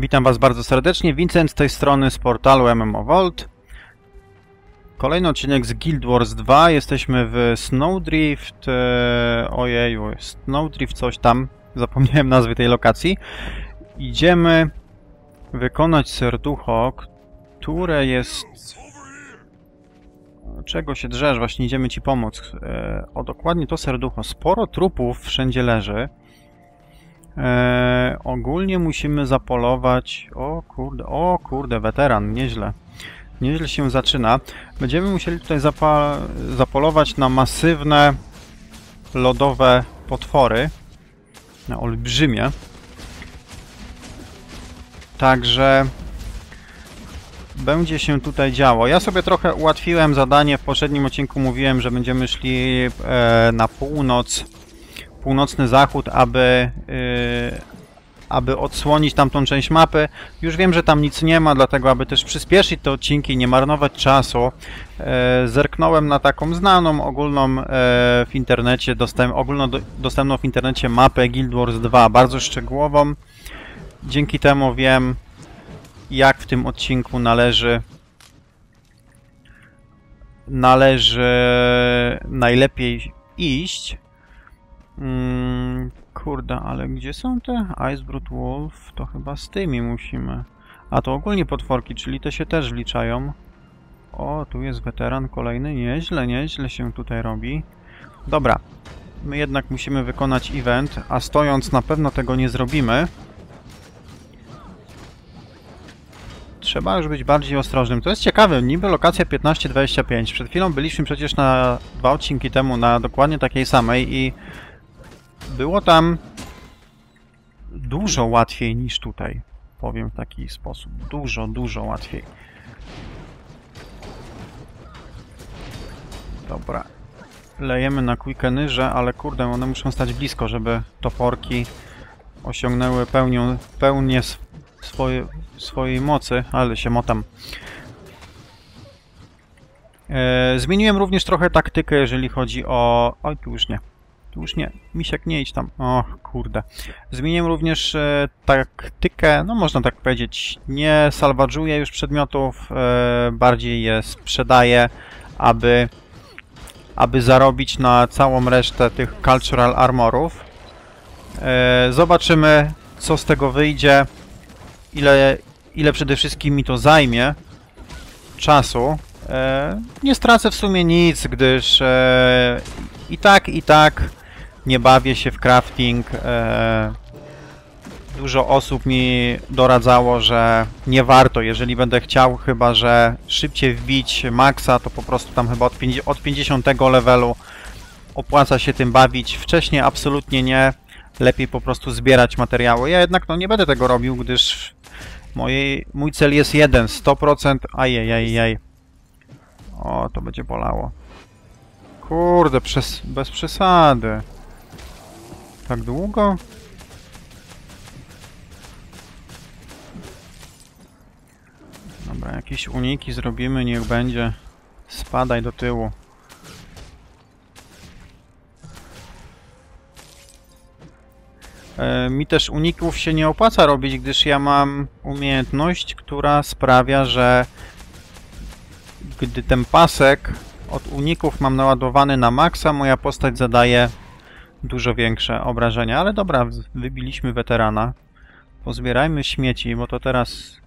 Witam Was bardzo serdecznie. Vincent z tej strony z portalu MMO Vault. Kolejny odcinek z Guild Wars 2. Jesteśmy w Snowdrift. E, ojeju, Snowdrift coś tam. Zapomniałem nazwy tej lokacji. Idziemy wykonać serducho, które jest... Czego się drzesz? Właśnie idziemy Ci pomóc. E, o, dokładnie to serducho. Sporo trupów wszędzie leży. E, ogólnie musimy zapolować... O kurde, o kurde, weteran, nieźle. Nieźle się zaczyna. Będziemy musieli tutaj zapolować na masywne lodowe potwory. Na olbrzymie. Także będzie się tutaj działo. Ja sobie trochę ułatwiłem zadanie. W poprzednim odcinku mówiłem, że będziemy szli e, na północ, północny zachód, aby, e, aby odsłonić tamtą część mapy. Już wiem, że tam nic nie ma, dlatego aby też przyspieszyć te odcinki, nie marnować czasu, e, zerknąłem na taką znaną, ogólną e, w internecie, dostęp, ogólnodostępną w internecie mapę Guild Wars 2, bardzo szczegółową. Dzięki temu wiem, jak w tym odcinku należy należy najlepiej iść. Mm, kurde, ale gdzie są te Icebrood Wolf? To chyba z tymi musimy. A to ogólnie potworki, czyli te się też wliczają. O, tu jest weteran kolejny. Nieźle, nieźle się tutaj robi. Dobra. My jednak musimy wykonać event, a stojąc na pewno tego nie zrobimy. Trzeba już być bardziej ostrożnym. To jest ciekawe, niby lokacja 15-25. Przed chwilą byliśmy przecież na dwa odcinki temu na dokładnie takiej samej i było tam dużo łatwiej niż tutaj. Powiem w taki sposób. Dużo, dużo łatwiej. Dobra. Lejemy na quickenyrze, ale kurde, one muszą stać blisko, żeby toporki osiągnęły pełnią, pełnię swoje, swojej mocy, ale się motam. E, zmieniłem również trochę taktykę, jeżeli chodzi o... Oj, tu już nie. Tu już nie. Misiek, nie idź tam. O, kurde. Zmieniłem również e, taktykę, no można tak powiedzieć, nie salwadżuję już przedmiotów, e, bardziej je sprzedaję, aby, aby zarobić na całą resztę tych cultural armorów. E, zobaczymy, co z tego wyjdzie ile, ile przede wszystkim mi to zajmie czasu. E, nie stracę w sumie nic, gdyż e, i tak, i tak nie bawię się w crafting. E, dużo osób mi doradzało, że nie warto, jeżeli będę chciał chyba, że szybciej wbić maksa, to po prostu tam chyba od, 50, od 50 levelu opłaca się tym bawić. Wcześniej absolutnie nie. Lepiej po prostu zbierać materiały. Ja jednak no, nie będę tego robił, gdyż mój cel jest jeden, 100%. Ajajajaj. O, to będzie bolało. Kurde, przez, bez przesady. Tak długo? Dobra, jakieś uniki zrobimy, niech będzie. Spadaj do tyłu. E, mi też uników się nie opłaca robić, gdyż ja mam umiejętność, która sprawia, że gdy ten pasek od uników mam naładowany na maksa, moja postać zadaje dużo większe obrażenia. Ale dobra, wybiliśmy weterana. Pozbierajmy śmieci, bo to teraz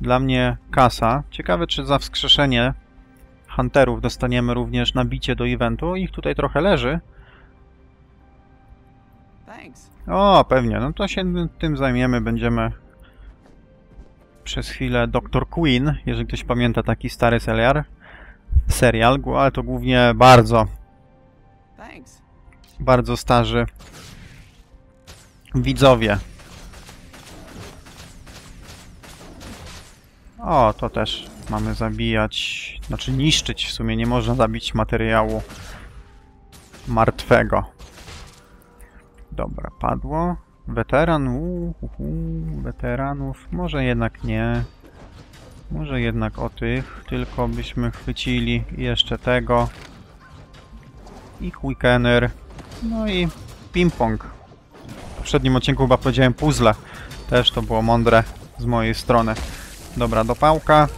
dla mnie kasa. Ciekawe, czy za wskrzeszenie hunterów dostaniemy również nabicie do eventu. Ich tutaj trochę leży. O, pewnie. No to się tym zajmiemy. Będziemy przez chwilę Dr. Queen, jeżeli ktoś pamięta taki stary serial, serial, ale to głównie bardzo bardzo starzy widzowie. O, to też mamy zabijać, znaczy niszczyć w sumie, nie można zabić materiału martwego. Dobra, padło. Weteran, uuu, weteranów. Może jednak nie. Może jednak o tych, tylko byśmy chwycili jeszcze tego. I Quickener. No i ping-pong. W poprzednim odcinku chyba powiedziałem puzzle. Też to było mądre. z mojej strony. Dobra, dopałka.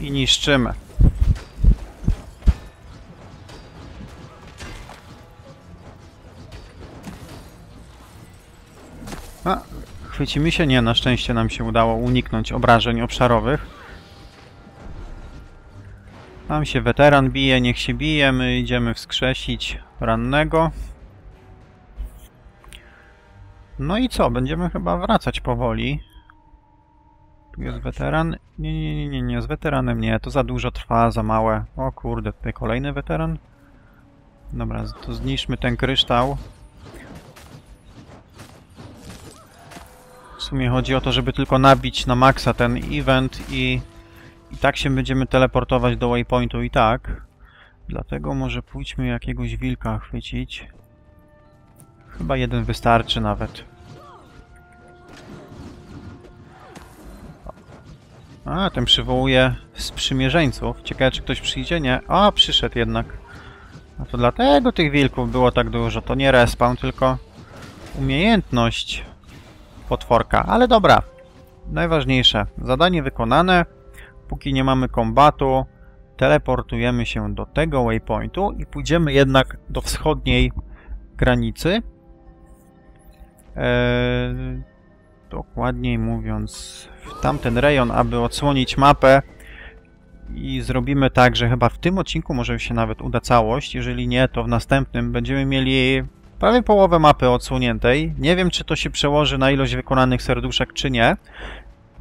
I niszczymy. A, chwycimy się? Nie, na szczęście nam się udało uniknąć obrażeń obszarowych. Tam się weteran bije, niech się bije, my idziemy wskrzesić rannego. No i co? Będziemy chyba wracać powoli. Tu jest weteran. Nie, nie, nie, nie, nie, z weteranem nie, to za dużo trwa, za małe. O kurde, tutaj kolejny weteran. Dobra, to zniszczmy ten kryształ. W sumie chodzi o to, żeby tylko nabić na maksa ten event i, i tak się będziemy teleportować do waypointu i tak. Dlatego może pójdźmy jakiegoś wilka chwycić. Chyba jeden wystarczy nawet. A, ten przywołuje sprzymierzeńców. Ciekawe, czy ktoś przyjdzie? Nie. A, przyszedł jednak. A to dlatego tych wilków było tak dużo. To nie respawn, tylko umiejętność potworka. Ale dobra. Najważniejsze. Zadanie wykonane. Póki nie mamy kombatu, teleportujemy się do tego waypointu i pójdziemy jednak do wschodniej granicy. Eee, dokładniej mówiąc, w tamten rejon, aby odsłonić mapę i zrobimy tak, że chyba w tym odcinku może się nawet uda całość. Jeżeli nie, to w następnym będziemy mieli prawie połowę mapy odsłoniętej. Nie wiem, czy to się przełoży na ilość wykonanych serduszek, czy nie.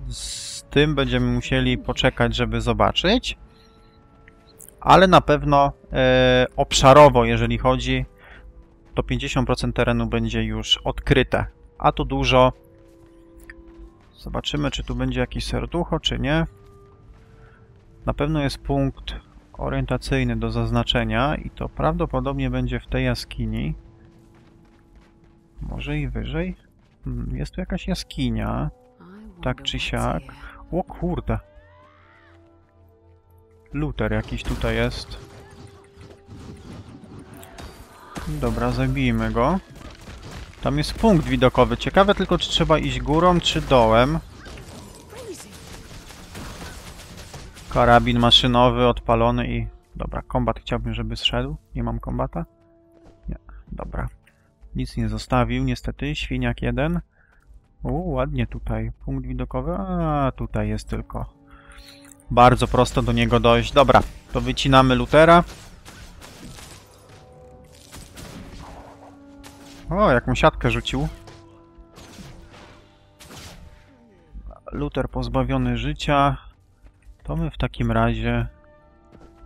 Z tym będziemy musieli poczekać, żeby zobaczyć. Ale na pewno e, obszarowo, jeżeli chodzi, to 50% terenu będzie już odkryte. A to dużo. Zobaczymy, czy tu będzie jakieś serducho, czy nie. Na pewno jest punkt orientacyjny do zaznaczenia i to prawdopodobnie będzie w tej jaskini. Może i wyżej? Hmm, jest tu jakaś jaskinia. Tak czy siak. O kurde. Luter jakiś tutaj jest. Dobra, zabijmy go. Tam jest punkt widokowy. Ciekawe tylko, czy trzeba iść górą, czy dołem. Karabin maszynowy odpalony i... Dobra, kombat chciałbym, żeby zszedł. Nie mam kombata? Nie, dobra. Nic nie zostawił, niestety. Świniak jeden. O, ładnie tutaj. Punkt widokowy. A, tutaj jest tylko. Bardzo prosto do niego dojść. Dobra, to wycinamy Lutera. O, jaką siatkę rzucił. Luter pozbawiony życia. To my w takim razie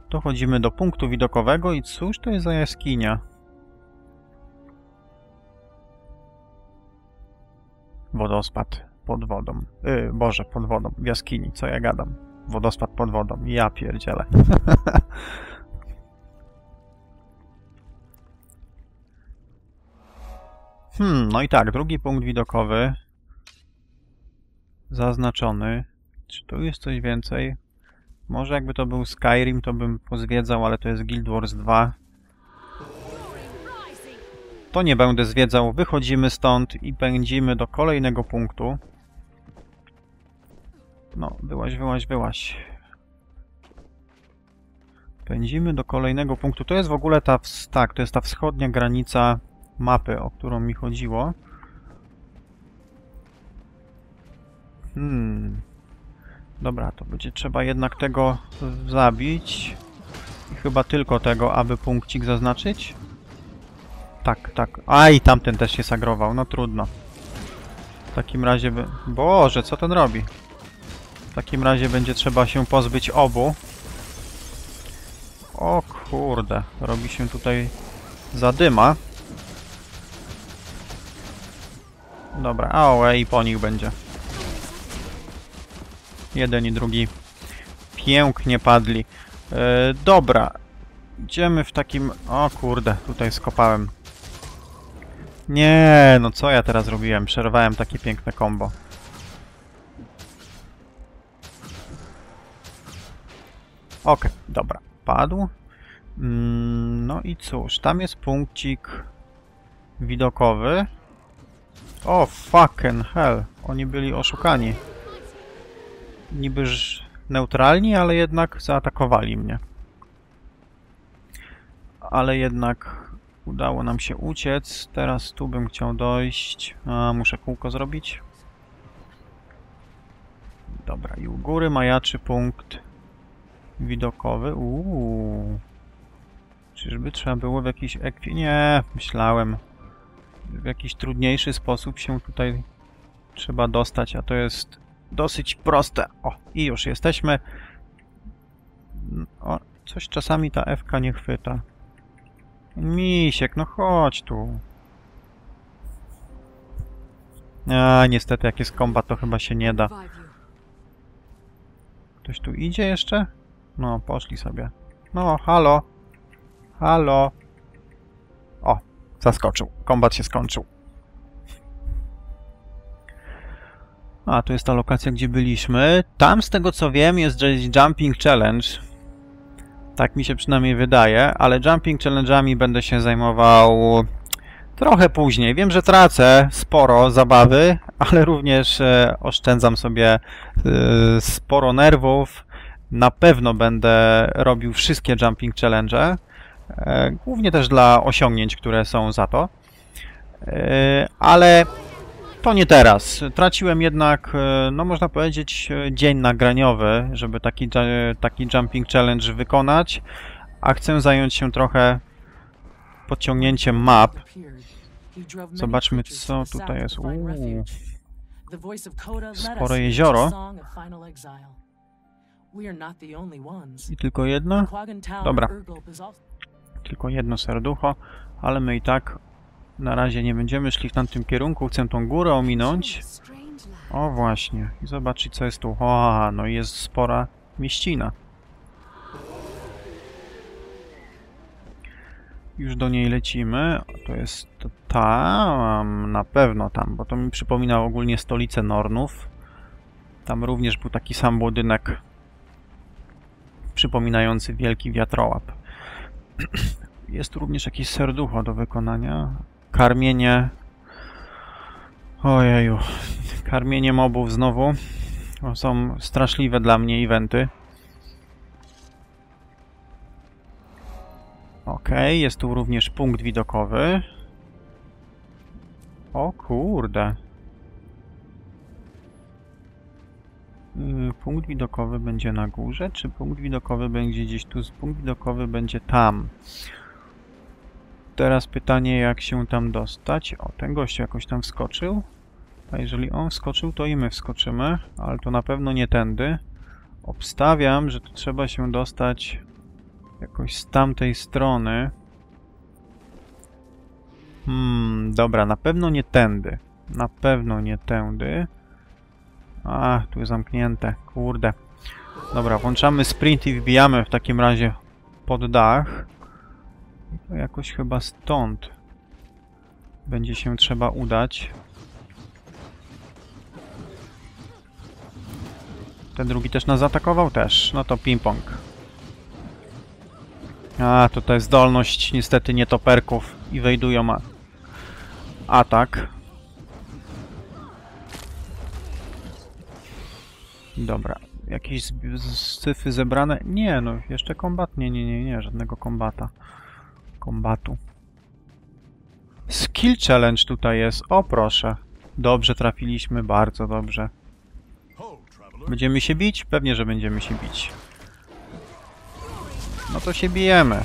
dochodzimy do punktu widokowego i cóż to jest za jaskinia? Wodospad pod wodą. Yy, Boże, pod wodą. W jaskini, co ja gadam? Wodospad pod wodą. Ja pierdzielę. hmm, no i tak, drugi punkt widokowy. Zaznaczony. Czy tu jest coś więcej? Może jakby to był Skyrim, to bym pozwiedzał, ale to jest Guild Wars 2. To nie będę zwiedzał. Wychodzimy stąd i pędzimy do kolejnego punktu. No, wyłaź, wyłaź, wyłaź. Pędzimy do kolejnego punktu. To jest w ogóle ta, tak, to jest ta wschodnia granica mapy, o którą mi chodziło. Hmm. Dobra, to będzie trzeba jednak tego zabić. I chyba tylko tego, aby punkcik zaznaczyć. Tak, tak. Aj, tamten też się sagrował. No trudno. W takim razie... By... Boże, co ten robi? W takim razie będzie trzeba się pozbyć obu. O kurde, robi się tutaj zadyma. Dobra, a i po nich będzie. Jeden i drugi pięknie padli. Yy, dobra, idziemy w takim... O kurde, tutaj skopałem. Nie, no co ja teraz robiłem? Przerwałem takie piękne combo. Ok, dobra, padł. Mm, no i cóż, tam jest punkcik widokowy. O, fucking hell. Oni byli oszukani. Nibyż neutralni, ale jednak zaatakowali mnie. Ale jednak udało nam się uciec. Teraz tu bym chciał dojść. A, muszę kółko zrobić. Dobra, i u góry majaczy punkt widokowy. Uuu. Czyżby trzeba było w jakiś ekwi... Nie, myślałem. W jakiś trudniejszy sposób się tutaj trzeba dostać, a to jest dosyć proste. O, i już jesteśmy. O, coś czasami ta F nie chwyta. Misiek, no chodź tu. A, niestety, jak jest kombat, to chyba się nie da. Ktoś tu idzie jeszcze? No, poszli sobie. No, halo. Halo. O, zaskoczył. Kombat się skończył. A, tu jest ta lokacja, gdzie byliśmy. Tam, z tego co wiem, jest Jumping Challenge. Tak mi się przynajmniej wydaje, ale Jumping Challenge'ami będę się zajmował trochę później. Wiem, że tracę sporo zabawy, ale również e, oszczędzam sobie e, sporo nerwów. Na pewno będę robił wszystkie Jumping Challenge, e, głównie też dla osiągnięć, które są za to. Ale to nie teraz. Traciłem jednak, e, no można powiedzieć, e, dzień nagraniowy, żeby taki, taki jumping challenge wykonać, a chcę zająć się trochę podciągnięciem map. Zobaczmy, co tutaj jest. Uuu. Spore jezioro. I tylko jedno? Dobra. Tylko jedno serducho, ale my i tak na razie nie będziemy szli w tamtym kierunku, chcę tą górę ominąć. O właśnie, i zobaczyć co jest tu. O, no jest spora mieścina. Już do niej lecimy. To jest tam, na pewno tam, bo to mi przypomina ogólnie stolicę Nornów. Tam również był taki sam budynek przypominający wielki wiatrołap. Jest tu również jakieś serducho do wykonania. Karmienie... Ojeju. Karmienie mobów znowu. To są straszliwe dla mnie eventy. Ok, jest tu również punkt widokowy. O kurde. Y, punkt widokowy będzie na górze, czy punkt widokowy będzie gdzieś tu? Punkt widokowy będzie tam. Teraz pytanie, jak się tam dostać. O, ten gość jakoś tam wskoczył. A jeżeli on wskoczył, to i my wskoczymy, ale to na pewno nie tędy. Obstawiam, że tu trzeba się dostać jakoś z tamtej strony. Hmm, dobra, na pewno nie tędy. Na pewno nie tędy. A, tu jest zamknięte, kurde. Dobra, włączamy sprint i wbijamy w takim razie pod dach. To jakoś chyba stąd będzie się trzeba udać. Ten drugi też nas zaatakował? Też. No to ping-pong. A, tutaj zdolność niestety nietoperków i wejdują ma atak. Dobra. Jakieś cyfry zebrane? Nie, no jeszcze kombat? Nie, nie, nie, nie, żadnego kombata kombatu. Skill challenge tutaj jest. O proszę. Dobrze trafiliśmy, bardzo dobrze. Będziemy się bić? Pewnie, że będziemy się bić. No to się bijemy.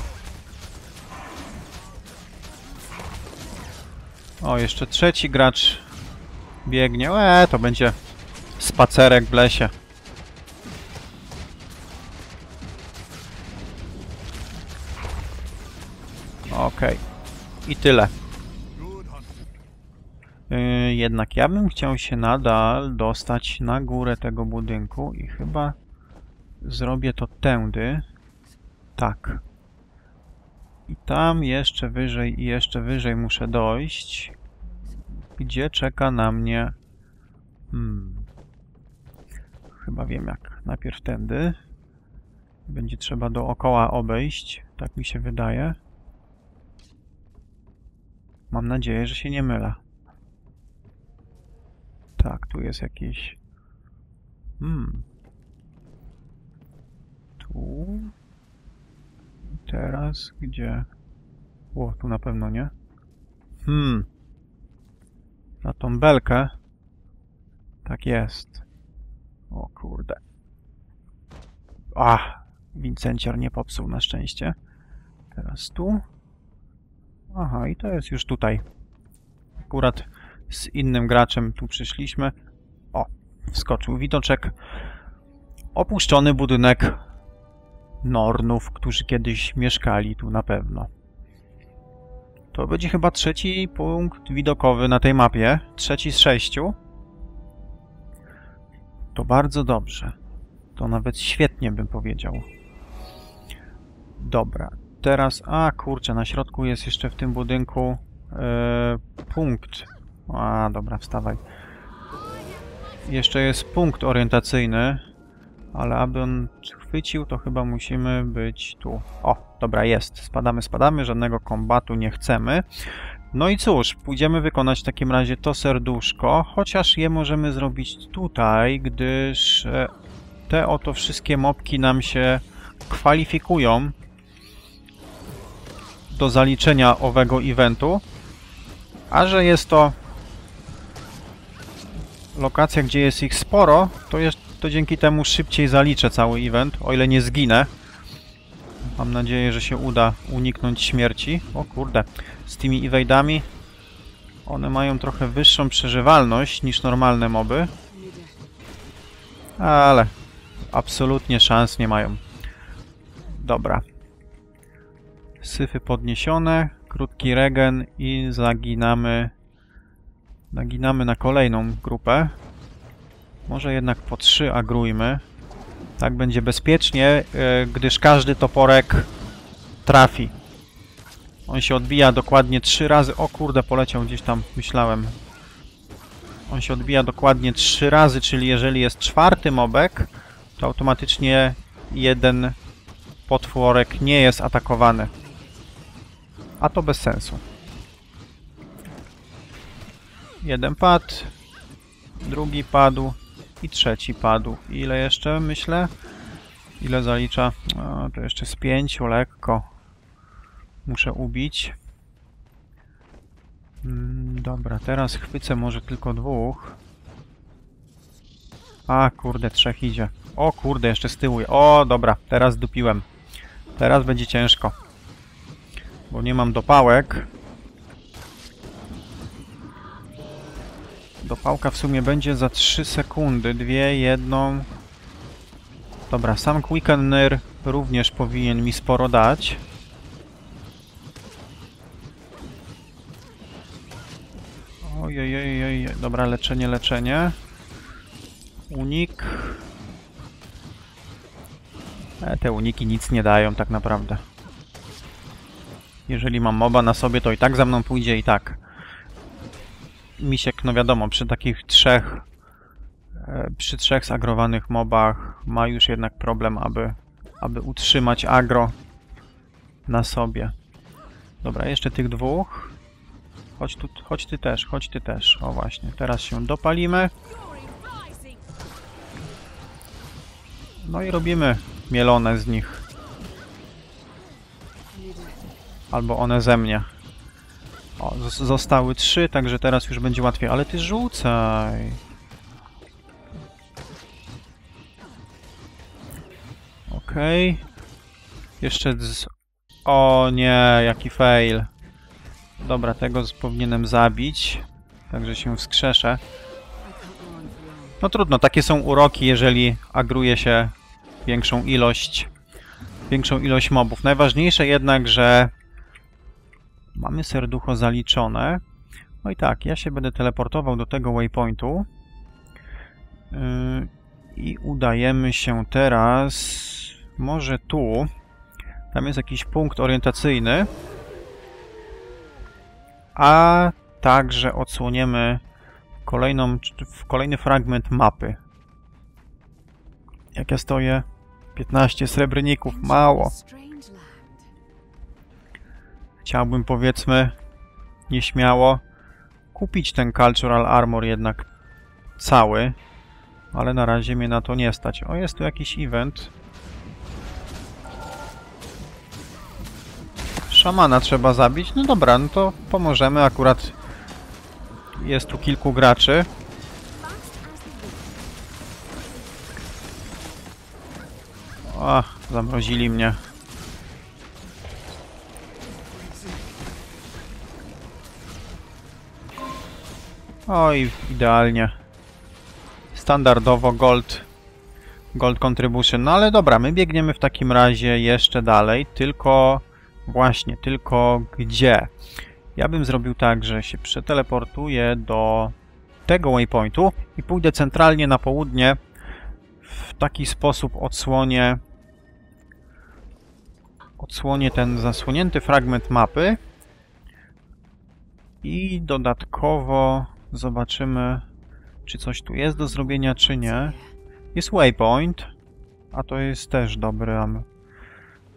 O, jeszcze trzeci gracz biegnie. Eee, to będzie spacerek w lesie. Okej. Okay. I tyle. Yy, jednak ja bym chciał się nadal dostać na górę tego budynku i chyba zrobię to tędy. Tak. I tam jeszcze wyżej i jeszcze wyżej muszę dojść. Gdzie czeka na mnie... Hmm. Chyba wiem jak. Najpierw tędy. Będzie trzeba dookoła obejść. Tak mi się wydaje. Mam nadzieję, że się nie mylę. Tak, tu jest jakieś... Hmm. Tu... Teraz gdzie? O, tu na pewno nie. Hmm. Na tą belkę. Tak jest. O kurde. A, Wincenciar nie popsuł na szczęście. Teraz tu. Aha, i to jest już tutaj. Akurat z innym graczem tu przyszliśmy. O, wskoczył widoczek. Opuszczony budynek Nornów, którzy kiedyś mieszkali tu na pewno. To będzie chyba trzeci punkt widokowy na tej mapie. Trzeci z sześciu. To bardzo dobrze. To nawet świetnie bym powiedział. Dobra. Teraz... A, kurczę, na środku jest jeszcze w tym budynku e, punkt. A, dobra, wstawaj. Jeszcze jest punkt orientacyjny, ale aby on chwycił, to chyba musimy być tu. O, dobra, jest. Spadamy, spadamy, żadnego kombatu nie chcemy. No i cóż, pójdziemy wykonać w takim razie to serduszko, chociaż je możemy zrobić tutaj, gdyż e, te oto wszystkie mopki nam się kwalifikują do zaliczenia owego eventu, a że jest to lokacja, gdzie jest ich sporo, to, jest, to dzięki temu szybciej zaliczę cały event, o ile nie zginę. Mam nadzieję, że się uda uniknąć śmierci. O kurde, z tymi evade'ami one mają trochę wyższą przeżywalność niż normalne moby. Ale absolutnie szans nie mają. Dobra. Syfy podniesione, krótki regen i zaginamy naginamy na kolejną grupę. Może jednak po trzy agrujmy. Tak będzie bezpiecznie, e, gdyż każdy toporek trafi. On się odbija dokładnie trzy razy. O kurde, poleciał gdzieś tam, myślałem. On się odbija dokładnie trzy razy, czyli jeżeli jest czwarty mobek, to automatycznie jeden potworek nie jest atakowany. A to bez sensu. Jeden padł, drugi padł i trzeci padł. Ile jeszcze, myślę? Ile zalicza? O, to jeszcze z pięciu, lekko. Muszę ubić. Mm, dobra, teraz chwycę może tylko dwóch. A, kurde, trzech idzie. O, kurde, jeszcze z tyłu. O, dobra, teraz dupiłem. Teraz będzie ciężko. Bo nie mam dopałek. Dopałka w sumie będzie za 3 sekundy. Dwie, jedną. Dobra, sam Quickener również powinien mi sporo dać. Ojej, ojej, dobra, leczenie, leczenie. Unik. E, te uniki nic nie dają tak naprawdę. Jeżeli mam moba na sobie, to i tak za mną pójdzie i tak. Misiek, no wiadomo, przy takich trzech e, przy trzech zagrowanych mobach ma już jednak problem, aby, aby utrzymać agro na sobie. Dobra, jeszcze tych dwóch. Chodź, tu, chodź ty też, chodź ty też. O właśnie, teraz się dopalimy. No i robimy mielone z nich. Albo one ze mnie. O, zostały trzy, także teraz już będzie łatwiej. Ale ty rzucaj. Okej. Okay. Jeszcze z... O nie, jaki fail. Dobra, tego powinienem zabić. Także się wskrzeszę. No trudno, takie są uroki, jeżeli agruje się większą ilość większą ilość mobów. Najważniejsze jednak, że Mamy serducho zaliczone. No i tak, ja się będę teleportował do tego waypointu. Yy, I udajemy się teraz może tu. Tam jest jakiś punkt orientacyjny. A także odsłoniemy kolejną, kolejny fragment mapy. Jak ja stoję? 15 srebrników, mało. Chciałbym, powiedzmy, nieśmiało kupić ten Cultural Armor jednak. cały, ale na razie mnie na to nie stać. O, jest tu jakiś event. Szamana trzeba zabić. No dobra, no to pomożemy. Akurat jest tu kilku graczy. Ach, zamrozili mnie. Oj, idealnie. Standardowo gold. Gold contribution. No ale dobra, my biegniemy w takim razie jeszcze dalej, tylko... Właśnie, tylko gdzie? Ja bym zrobił tak, że się przeteleportuję do tego waypointu i pójdę centralnie na południe. W taki sposób odsłonię odsłonię ten zasłonięty fragment mapy i dodatkowo zobaczymy, czy coś tu jest do zrobienia, czy nie. Jest waypoint, a to jest też dobry,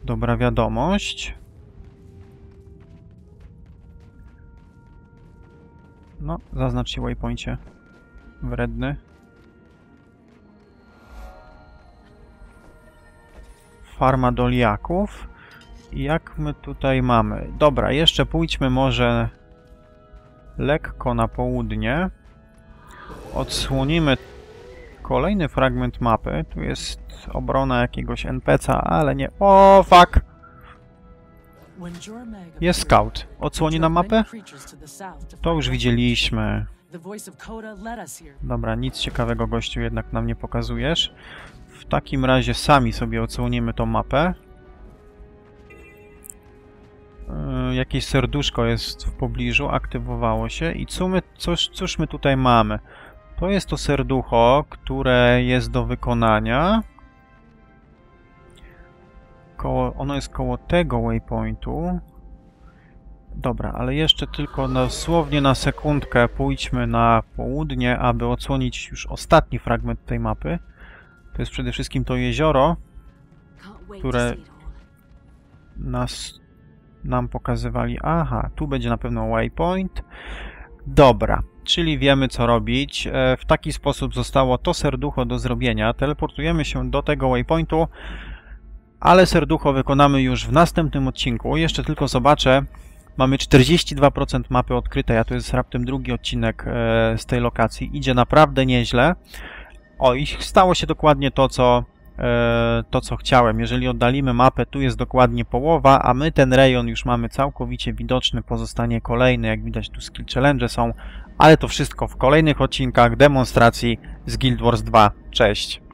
dobra wiadomość. No, zaznacz się waypoincie. Wredny. Farma doliaków. Jak my tutaj mamy? Dobra, jeszcze pójdźmy może lekko na południe. Odsłonimy kolejny fragment mapy. Tu jest obrona jakiegoś NPC'a, ale nie... O, fuck! Jest scout. Odsłoni nam mapę? To już widzieliśmy. Dobra, nic ciekawego gościu jednak nam nie pokazujesz. W takim razie sami sobie odsłonimy tą mapę. Yy, jakieś serduszko jest w pobliżu, aktywowało się i co my, coś, cóż my tutaj mamy? To jest to serducho, które jest do wykonania. Koło, ono jest koło tego waypointu. Dobra, ale jeszcze tylko dosłownie na sekundkę pójdźmy na południe, aby odsłonić już ostatni fragment tej mapy. To jest przede wszystkim to jezioro, które nas nam pokazywali, aha, tu będzie na pewno waypoint. Dobra, czyli wiemy co robić. E, w taki sposób zostało to serducho do zrobienia. Teleportujemy się do tego waypointu, ale serducho wykonamy już w następnym odcinku. Jeszcze tylko zobaczę. Mamy 42% mapy odkryte, a to jest raptem drugi odcinek e, z tej lokacji. Idzie naprawdę nieźle. O, i stało się dokładnie to, co to, co chciałem. Jeżeli oddalimy mapę, tu jest dokładnie połowa, a my ten rejon już mamy całkowicie widoczny, pozostanie kolejny, jak widać tu skill challenge są, ale to wszystko w kolejnych odcinkach demonstracji z Guild Wars 2. Cześć!